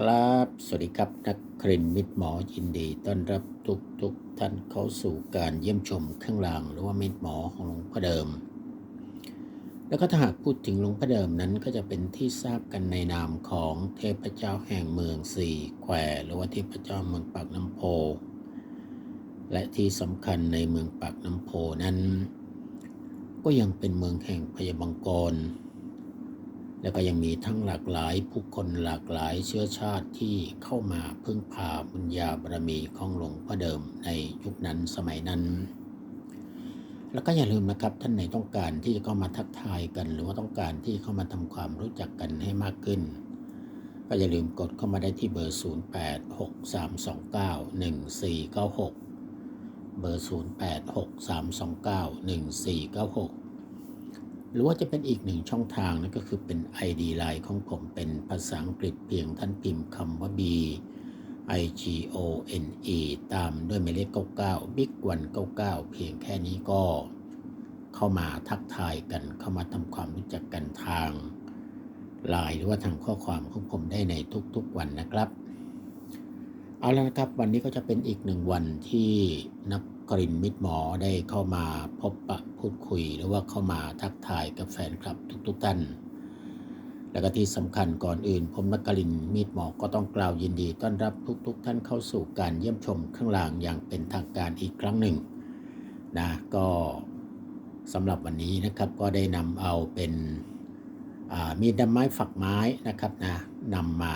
ครับสวัสดีครับนักครินมิตรหมอยินดีต้อนรับทุกทุกท่านเข้าสู่การเยี่ยมชมเครื่องรางหรือว่ามิตรหมอของหลวงพ่อเดิม แล้วก็ถ้าหากพูดถึงหลวงพ่อเดิมนั้นก็จะเป็นที่ทราบกันในนามของเทพเจ้าแห่งเมืองสี่แควหรือว่าเทพเจ้าเมืองปากน้ำโพ และที่สำคัญในเมืองปากน้ำโพนั้น ก็ยังเป็นเมืองแห่งพยาบังกร แล้วก็ยังมีทั้งหลากหลายผู้คนหลากหลายเชื้อชาติที่เข้ามาพึ่งพาบุญญาบารมีของหลวงพ่อเดิมในยุคนั้นสมัยนั้น แล้วก็อย่าลืมนะครับท่านไหนต้องการที่จะเข้ามาทักทายกัน หรือว่าต้องการที่เข้ามาทำความรู้จักกันให้มากขึ้น ก็อย่าลืมกดเข้ามาได้ที่เบอร์ 0863291496 เบอร์ 0863291496 หรือว่าจะเป็นอีกหนึ่งช่องทางนั่นก็คือเป็น ID Line ของผมเป็นภาษาอังกฤษเพียงท่านพิมพ์คำว่า B I G O N E ตามด้วยหมายเลข99 Big 199 เพียงแค่นี้ก็เข้ามาทักทายกันเข้ามาทำความรู้จักกันทางไลน์หรือว่าทางข้อความของผมได้ในทุกๆวันนะครับ เอาละนะครับวันนี้ก็จะเป็นอีกหนึ่งวันที่นัก กรินมิตรหมอได้เข้ามาพบปะพูดคุย หรือว่าเข้ามาทักทายกับแฟนคลับทุกๆท่าน แล้วก็ที่สำคัญก่อนอื่น ผมนักกรินมิตรหมอก็ต้องกล่าวยินดี ต้อนรับทุกๆท่านเข้าสู่การเยี่ยมชมเครื่องรางอย่างเป็นทางการอีกครั้งหนึ่งนะก็สำหรับวันนี้นะครับก็ได้นำเอาเป็นมีดดำไม้ฝักไม้นะครับนะนำมา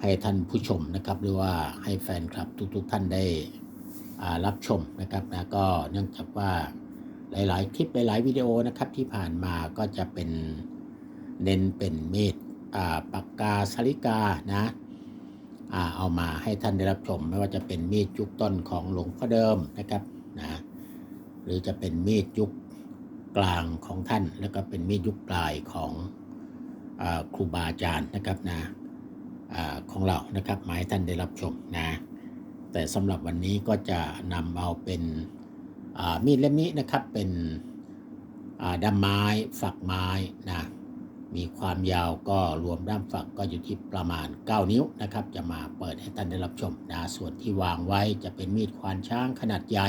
ให้ท่านผู้ชมนะครับ หรือว่าให้แฟนคลับทุกๆทท่านได้รับชมนะครับนะก็เนื่องจากว่าหลาย ๆ คลิปหลาย ๆ วิดีโอนะครับที่ผ่านมาก็จะเป็นเน้นเป็นมีดปากกาสลิกานะอเอามาให้ท่านได้รับชม ไม่ว่าจะเป็นมีดยุคต้นของหลวงพ่อเดิมนะครับนะหรือจะเป็นมีดยุคกลางของท่าน แล้วก็เป็นมีดยุคปลายของอครูบาอาจารย์นะครับนะ อของเรานะครับมาให้ท่านได้รับชมนะแต่สำหรับวันนี้ก็จะนำเอาเป็นมีดเล่มนี้นะครับเป็นด้ามไม้ฝักไม้นะมีความยาวก็รวมด้ามฝักก็อยู่ที่ประมาณ 9 นิ้วนะครับ จะมาเปิดให้ท่านได้รับชมนะส่วนที่วางไว้จะเป็นมีดควานช้างขนาดใหญ่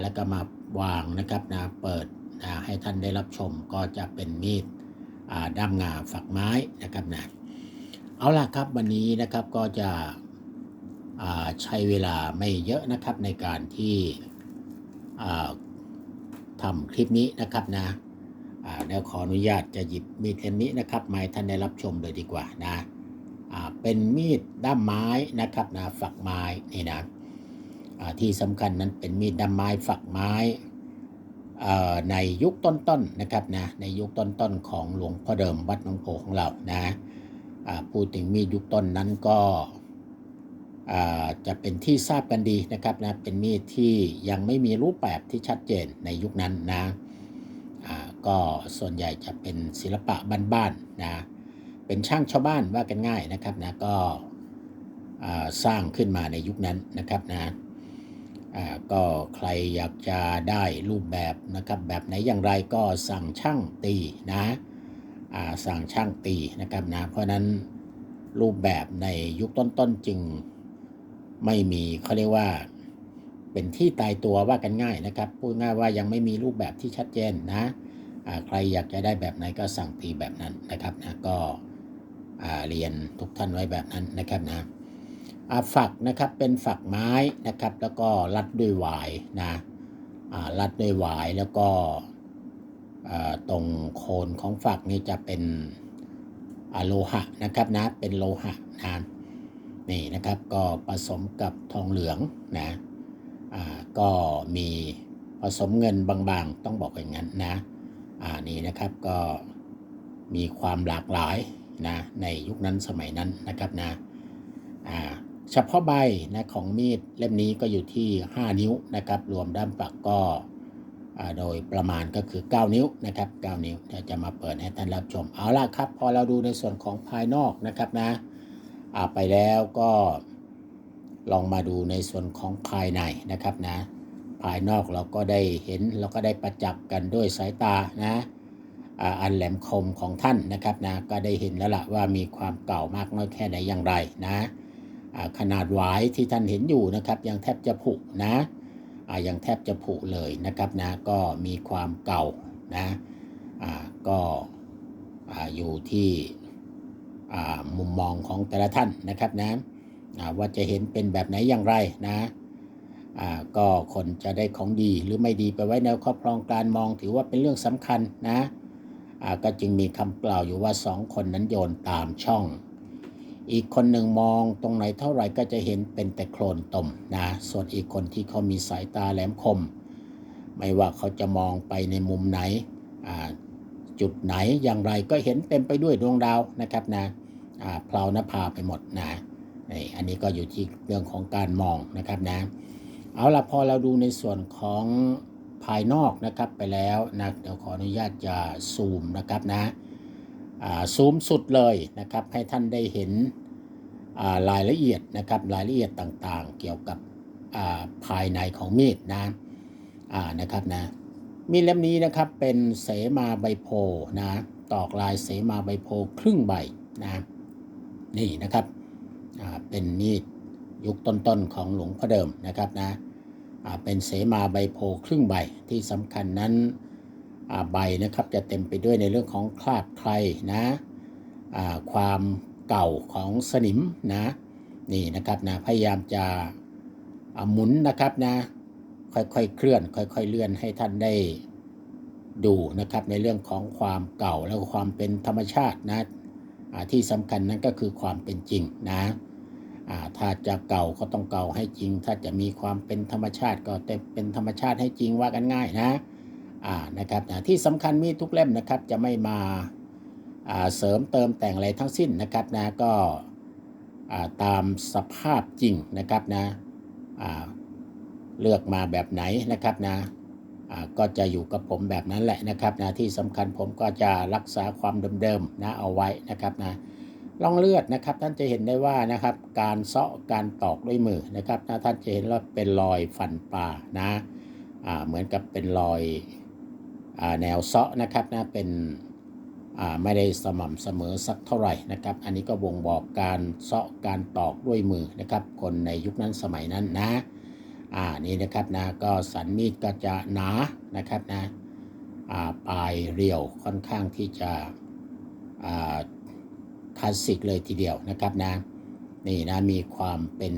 แล้วก็มาวางนะครับนะเปิดนะให้ท่านได้รับชมก็จะเป็นมีดด้ามงาฝักไม้นะครับนะ เอาล่ะครับวันนี้นะครับก็จะใช้เวลาไม่เยอะนะครับในการที่ทำคลิปนี้นะครับนะเดี๋ยวขออนุญาตจะหยิบมีดเล่มนี้นะครับมาให้ท่านได้รับชมเลยดีกว่านะเป็นมีดด้ามไม้นะครับนะฝักไม้นี่นะที่สำคัญนั้นเป็นมีดด้ามไม้ฝักไม้ในยุคต้นๆนะครับนะในยุคต้นๆของหลวงพ่อเดิมวัดหนองโพของเรานะ พูดถึงมีดยุคต้นนั้นก็จะเป็นที่ทราบกันดีนะครับนะเป็นมีดที่ยังไม่มีรูปแบบที่ชัดเจนในยุคนั้นนะก็ส่วนใหญ่จะเป็นศิลปะบ้านๆนะเป็นช่างชาวบ้านว่ากันง่ายนะครับนะก็สร้างขึ้นมาในยุคนั้นนะครับนะก็ใครอยากจะได้รูปแบบนะครับแบบไหนอย่างไรก็สั่งช่างตีนะ สั่งช่างตีนะครับนะเพราะนั้นรูปแบบในยุคต้นๆจึงไม่มีเขาเรียกว่าเป็นที่ตายตัวว่ากันง่ายนะครับ พูดง่ายว่ายังไม่มีรูปแบบที่ชัดเจนนะใครอยากจะได้แบบไหนก็สั่งตีแบบนั้นนะครับนะก็เรียนทุกท่านไว้แบบนั้นนะครับนะฝักนะครับเป็นฝักไม้นะครับ แล้วก็รัดด้วยหวายนะรัดด้วยหวายแล้วก็ ตรงโคนของฝักนี่จะเป็นโลหะนะครับนะเป็นโลหะนะนี่นะครับก็ผสมกับทองเหลืองนะก็มีผสมเงินบางๆ ต้องบอกอย่างนั้นนะนี่นะครับก็มีความหลากหลายนะในยุคนั้นสมัยนั้นนะครับนะเฉพาะใบนะของมีดเล่มนี้ก็อยู่ที่ 5 นิ้วนะครับ รวมด้ามปักก็ โดยประมาณก็คือ 9 นิ้วนะครับ 9 นิ้วเดี๋ยวจะมาเปิดให้ท่านรับชม เอาล่ะครับ พอเราดูในส่วนของภายนอกนะครับนะไปแล้วก็ลองมาดูในส่วนของภายในนะครับนะ ภายนอกเราก็ได้เห็นเราก็ได้ประจักษ์กันด้วยสายตานะอันแหลมคมของท่านนะครับนะก็ได้เห็นแล้วล่ะว่ามีความเก่ามากน้อยแค่ไหนอย่างไรนะขนาดหวายที่ท่านเห็นอยู่นะครับยังแทบจะผุนะ ยังแทบจะผุเลยนะครับนะก็มีความเก่านะก็อยู่ที่มุมมองของแต่ละท่านนะครับนะว่าจะเห็นเป็นแบบไหนอย่างไรนะก็คนจะได้ของดีหรือไม่ดีไปไว้ในครอบครองการมองถือว่าเป็นเรื่องสำคัญนะก็จึงมีคำกล่าวอยู่ว่าสองคนนั้นโยนตามช่อง อีกคนหนึ่งมองตรงไหนเท่าไหร่ก็จะเห็นเป็นแต่โคลนตมนะ ส่วนอีกคนที่เขามีสายตาแหลมคม ไม่ว่าเขาจะมองไปในมุมไหน จุดไหนอย่างไรก็เห็นเต็มไปด้วยดวงดาวนะครับนะเพลาวนภาไปหมดนะนี่อันนี้ก็อยู่ที่เรื่องของการมองนะครับนะ เอาละพอเราดูในส่วนของภายนอกนะครับไปแล้วนะเดี๋ยวขออนุญาตจะซูมนะครับนะ ซูมสุดเลยนะครับ ให้ท่านได้เห็นรายละเอียดนะครับรายละเอียดต่างๆ เกี่ยวกับาภายในของมีดนะนะครับนะมีดเล่มนี้นะครับเป็นเสมาใบโพนะตอกลายเสมาใบโพครึ่งใบนะนี่นะครับเป็นมีดยุคต้นๆของหลวงพ่อเดิมนะครับนะเป็นเสมาใบโพครึ่งใบที่สำคัญนั้น ใบนะครับจะเต็มไปด้วยในเรื่องของคราบใครนะความเก่าของสนิมนะนี่นะครับนะพยายามจะหมุนนะครับนะค่อยๆเคลื่อน ค่อย ๆ เลื่อนให้ท่านได้ดูนะครับในเรื่องของความเก่าแล้วก็ความเป็นธรรมชาตินะที่สำคัญนั้นก็คือความเป็นจริงนะถ้าจะเก่าก็ต้องเก่าให้จริง ถ้าจะมีความเป็นธรรมชาติก็เต็มเป็นธรรมชาติให้จริงว่ากันง่ายนะ นะครับนะที่สำคัญมีดทุกเล่มนะครับจะไม่มาาเสริมเติมแต่งอะไรทั้งสิ้นนะครับนะก็าตามสภาพจริงนะครับนะเลือกมาแบบไหนนะครับนะก็จะอยู่กับผมแบบนั้นแหละนะครับนะที่สำคัญผมก็จะรักษาความเดิมๆนะเอาไว้นะครับนะร่องเลือดนะครับท่านจะเห็นได้ว่านะครับการเซาะการตอกด้วยมือนะครับนะท่านจะเห็นว่าเป็นรอยฟันปลานะเหมือนกับเป็นรอย แนวเซาะนะครับนะเป็นไม่ได้สม่ำเสมอสักเท่าไหร่นะครับ อันนี้ก็บ่งบอกการเซาะการตอกด้วยมือนะครับ คนในยุคนั้นสมัยนั้นนะอ่านี่นะครับนะก็สันมีดก็จะหนานะครับนะอ่าปลายเรียวค่อนข้างที่จะอ่าคลาสสิกเลยทีเดียวนะครับนะนี่นะมีความเป็น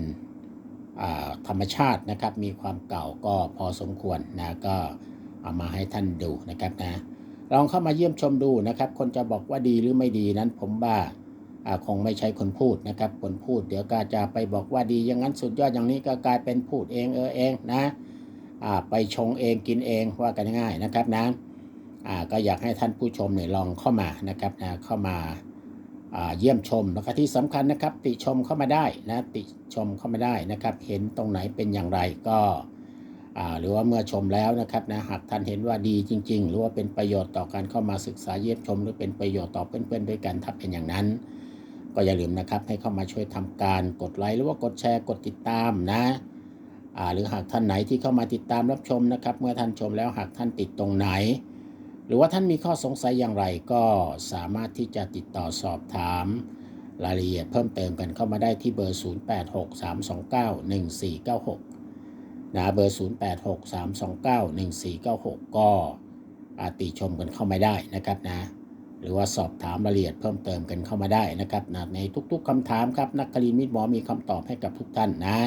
ธรรมชาตินะครับ มีความเก่าก็พอสมควรนะก็ เอามาให้ท่านดูนะครับนะลองเข้ามาเยี่ยมชมดูนะครับ คนจะบอกว่าดีหรือไม่ดีนั้นผมว่าคงไม่ใช่คนพูดนะครับ คนพูดเดี๋ยวก็จะไปบอกว่าดีอย่างนั้นสุดยอดอย่างนี้ก็กลายเป็นพูดเองเออเองนะไปชงเองกินเองว่ากันง่ายนะครับนะก็อยากให้ท่านผู้ชมเนี่ยลองเข้ามานะครับนะเข้ามาเยี่ยมชมแล้วก็ที่สำคัญนะครับ ติชมเข้ามาได้นะติชมเข้ามาได้นะครับ เห็นตรงไหนเป็นอย่างไรก็ หรือว่าเมื่อชมแล้วนะครับนะหากท่านเห็นว่าดีจริง ๆ หรือว่าเป็นประโยชน์ต่อการเข้ามาศึกษาเยี่ยมชม หรือเป็นประโยชน์ต่อเพื่อนๆด้วยกันถ้าเป็นอย่างนั้น ก็อย่าลืมนะครับให้เข้ามาช่วยทำการกดไลค์หรือว่ากดแชร์กดติดตามนะหรือหากท่านไหนที่เข้ามาติดตามรับชมนะครับ เมื่อท่านชมแล้วหากท่านติดตรงไหน หรือว่าท่านมีข้อสงสัยอย่างไรก็สามารถที่จะติดต่อสอบถามรายละเอียดเพิ่มเติมกันเข้ามาได้ที่เบอร์ 0863291496 นะเบอร์ 0863291496 ก็อาติชมกันเข้ามาได้นะครับนะ หรือว่าสอบถามรายละเอียดเพิ่มเติมกันเข้ามาได้นะครับนะในทุกๆคำถามครับนักคลินมิตรหมอมีคำตอบให้กับทุกท่านนะ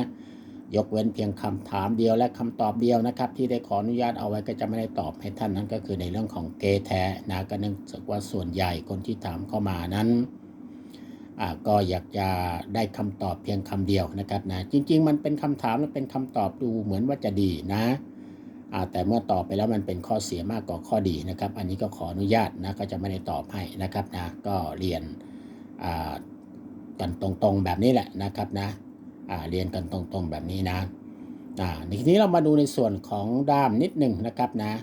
ยกเว้นเพียงคำถามเดียวและคำตอบเดียวนะครับ ที่ได้ขออนุญาตเอาไว้ก็จะไม่ได้ตอบให้ท่านนั้นก็คือในเรื่องของเกแท้นะก็เนื่องจากว่าส่วนใหญ่คนที่ถามเข้ามานั้น ก็อยากจะได้คำตอบเพียงคำเดียวนะครับนะจริง ๆ มันเป็นคำถามและเป็นคำตอบดูเหมือนว่าจะดีนะแต่เมื่อตอบไปแล้วมันเป็นข้อเสียมากกว่าข้อดีนะครับ อันนี้ก็ขออนุญาตนะก็จะไม่ได้ตอบให้นะครับนะก็เรียนอ่ากันตรงๆแบบนี้แหละนะครับนะเรียนกันตรงๆแบบนี้นะทีนี้เรามาดูในส่วนของด้ามนิดหนึ่งนะครับนะ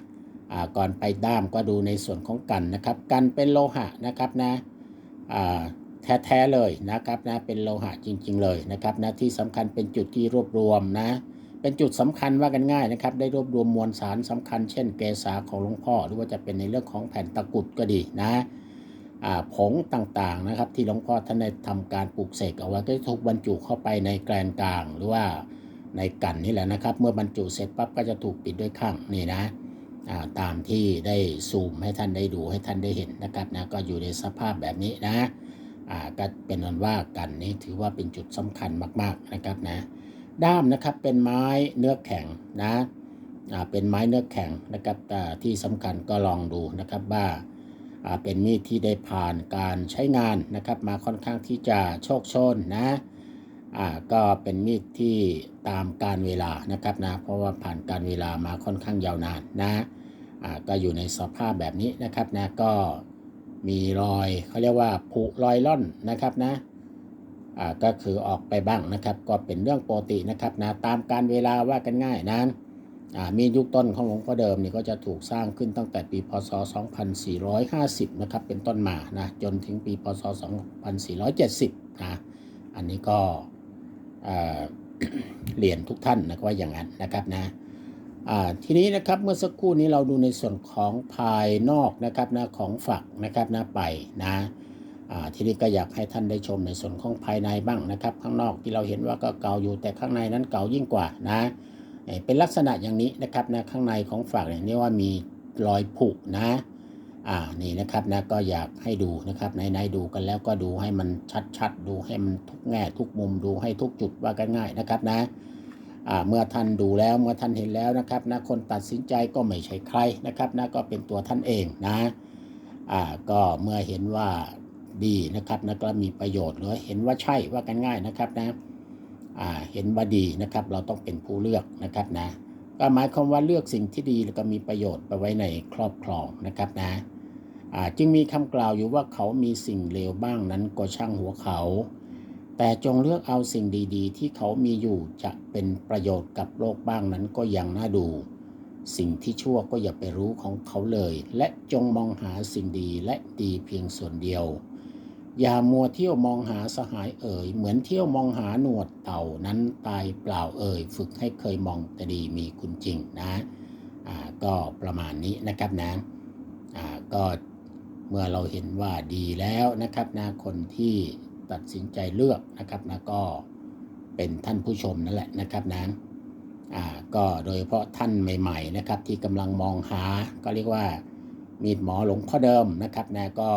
ก่อนไปด้ามก็ดูในส่วนของกันนะครับ กันเป็นโลหะนะครับนะ แท้ๆเลยนะครับนะเป็นโลหะจริง ๆ เลยนะครับนะที่สำคัญเป็นจุดที่รวบรวมนะเป็นจุดสำคัญว่ากันง่ายนะครับ ได้รวบรวมมวลสารสำคัญ เช่น เกสาของหลวงพ่อ หรือว่าจะเป็นในเรื่องของแผ่นตะกุดก็ดีนะผงต่างๆนะครับ ที่หลวงพ่อท่านได้ทำการปลูกเสกเอาไว้ก็ถูกบรรจุเข้าไปในแกลนกลาง หรือว่าในกันนี่แหละนะครับ เมื่อบรรจุเสร็จปั๊บก็จะถูกปิดด้วยข้างนี่นะาตามที่ได้ซูมให้ท่านได้ดูให้ท่านได้เห็นนะครับนะก็อยู่ในสภาพแบบนี้นะ อ่าก็เป็นนันว่ากันนี้ถือว่าเป็นจุดสำคัญมาก ๆนะครับนะด้ามนะครับเป็นไม้เนื้อแข็งนะอ่าเป็นไม้เนื้อแข็งนะครับอ่าที่สำคัญก็ลองดูนะครับว่าอ่าเป็นมีดที่ได้ผ่านการใช้งานนะครับมาค่อนข้างที่จะโชคชนนะอ่าก็เป็นมีดที่ตามการเวลานะครับนะเพราะว่าผ่านการเวลามาค่อนข้างยาวนานนะอ่าก็อยู่ในสภาพแบบนี้นะครับนะก็ มีรอยเขาเรียกว่าผุรอยล่อนนะครับนะอ่าก็คือออกไปบ้างนะครับ ก็เป็นเรื่องปกตินะครับนะตามการเวลาว่ากันง่ายนะอ่ามียุคต้นของหลวงพ่อเดิมนี่ก็จะถูกสร้างขึ้นตั้งแต่ปีพศ 2450 นะครับ เป็นต้นมานะจนถึงปีพศ 2470 นะอันนี้ก็อ่าเรียนทุกท่านนะว่าอย่างนั้นนะครับนะ ทีนี้นะครับเมื่อสักครู่นี้เราดูในส่วนของภายนอกนะครับนะของฝักนะครับนะไปนะทีนี้ก็อยากให้ท่านได้ชมในส่วนของภายในบ้างนะครับ ข้างนอกที่เราเห็นว่าก็เก่าอยู่แต่ข้างในนั้นเก่ายิ่งกว่านะเป็นลักษณะอย่างนี้นะครับนะข้างในของฝากเนี่ยเรียกว่ามีรอยผุนะอ่านี่นะครับนะก็อยากให้ดูนะครับในๆดูกันแล้วก็ดูให้มันชัดๆ ดูให้มันทุกแง่ทุกมุมดูให้ทุกจุดว่ากันง่ายนะครับนะ เมื่อท่านดูแล้วเมื่อท่านเห็นแล้วนะครับนะคนตัดสินใจก็ไม่ใช่ใครนะครับนะก็เป็นตัวท่านเองนะอ่าก็เมื่อเห็นว่าดีนะครับนะก็มีประโยชน์หรือเห็นว่าใช่ว่ากันง่ายนะครับนะอ่าเห็นว่าดีนะครับ เราต้องเป็นผู้เลือกนะครับนะก็หมายความว่าเลือกสิ่งที่ดีแล้วก็มีประโยชน์ไปไว้ในครอบครองนะครับนะอ่าจึงมีคำกล่าวอยู่ว่าเขามีสิ่งเลวบ้างนั้นก็ช่างหัวเขา แต่จงเลือกเอาสิ่งดีๆ ที่เขามีอยู่จะเป็นประโยชน์กับโลกบ้างนั้นก็ยังน่าดู สิ่งที่ชั่วก็อย่าไปรู้ของเขาเลย และจงมองหาสิ่งดีและดีเพียงส่วนเดียว อย่ามัวเที่ยวมองหาสหายเอ่ย เหมือนเที่ยวมองหาหนวดเต่านั้นตายเปล่าเอ่ย ฝึกให้เคยมองแต่ดีมีคุณจริงนะอ่าก็ประมาณนี้นะครับนะอ่าก็เมื่อเราเห็นว่าดีแล้วนะครับนะคนที่ ตัดสินใจเลือกนะครับนะก็เป็นท่านผู้ชมนั่นแหละนะครับนะอ่าก็โดยเฉพาะท่านใหม่ ๆ นะครับ ที่กำลังมองหาก็เรียกว่ามีดหมอหลงพ่อเดิมนะครับนะก็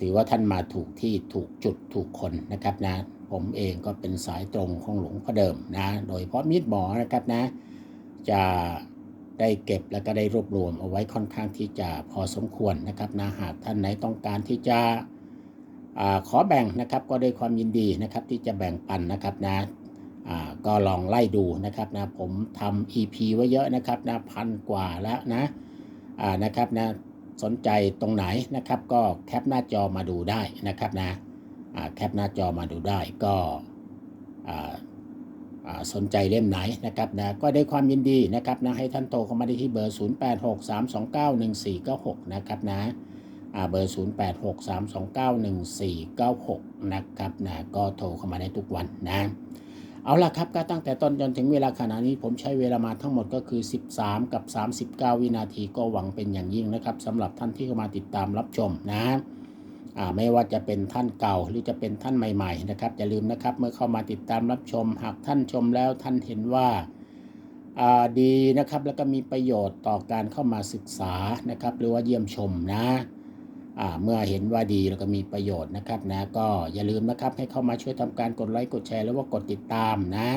ถือว่าท่านมาถูกที่ถูกจุดถูกคนนะครับนะผมเองก็เป็นสายตรงของหลวงพ่อเดิมนะโดยเฉพาะมีดหมอนะครับนะ จะได้เก็บแล้วก็ได้รวบรวมเอาไว้ค่อนข้างที่จะพอสมควรนะครับนะหากท่านไหนต้องการที่จะ ขอแบ่งนะครับก็ด้วยความยินดีนะครับที่จะแบ่งปันนะครับนะก็ลองไล่ดูนะครับนะผมทำ EP ไว้เยอะนะครับนะพันกว่าแล้วนะนะครับนะสนใจตรงไหนนะครับ ก็แคปหน้าจอมาดูได้นะครับนะแคปหน้าจอมาดูได้ก็สนใจเล่มไหนนะครับนะก็ได้ความยินดีนะครับนะให้ท่านโทรเข้ามาได้ที่เบอร์ 0863291496 นะครับนะ เบอร์ 0863291496 นะครับนะก็โทรเข้ามาได้ทุกวันนะ เอาล่ะครับก็ตั้งแต่ต้นจนถึงเวลาขณะนี้ผมใช้เวลามาทั้งหมดก็คือ 13 กับ 39 วินาทีก็หวังเป็นอย่างยิ่งนะครับสำหรับท่านที่เข้ามาติดตามรับชมนะอ่าไม่ว่าจะเป็นท่านเก่าหรือจะเป็นท่านใหม่ๆนะครับอย่าลืมนะครับเมื่อเข้ามาติดตามรับชม หากท่านชมแล้วท่านเห็นว่าอ่าดีนะครับแล้วก็มีประโยชน์ต่อการเข้ามาศึกษานะครับ หรือว่าเยี่ยมชมนะ เมื่อเห็นว่าดีแล้วก็มีประโยชน์นะครับนะก็อย่าลืมนะครับให้เข้ามาช่วยทำการกดไลค์กดแชร์หรือว่ากดติดตามนะ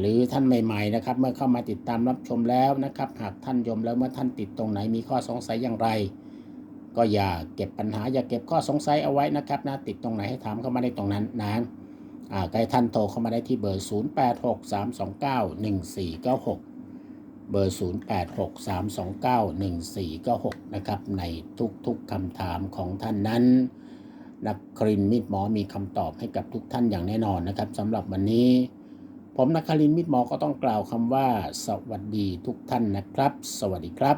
หรือท่านใหม่ๆนะครับ เมื่อเข้ามาติดตามรับชมแล้วนะครับ หากท่านชมแล้วเมื่อท่านติดตรงไหนมีข้อสงสัยอย่างไร ก็อย่าเก็บปัญหาอย่าเก็บข้อสงสัยเอาไว้นะครับนะติดตรงไหนให้ถามเข้ามาได้ตรงนั้นนะใครท่านโทรเข้ามาได้ที่เบอร์ 0863291496 เบอร์ 0863291496 นะครับ ในทุกๆคำถามของท่านนั้น นักครินมิตรหมอมีคำตอบให้กับทุกท่านอย่างแน่นอนนะครับสำหรับวันนี้ ผมนักครินมิตรหมอก็ต้องกล่าวคำว่า สวัสดีทุกท่านนะครับ สวัสดีครับ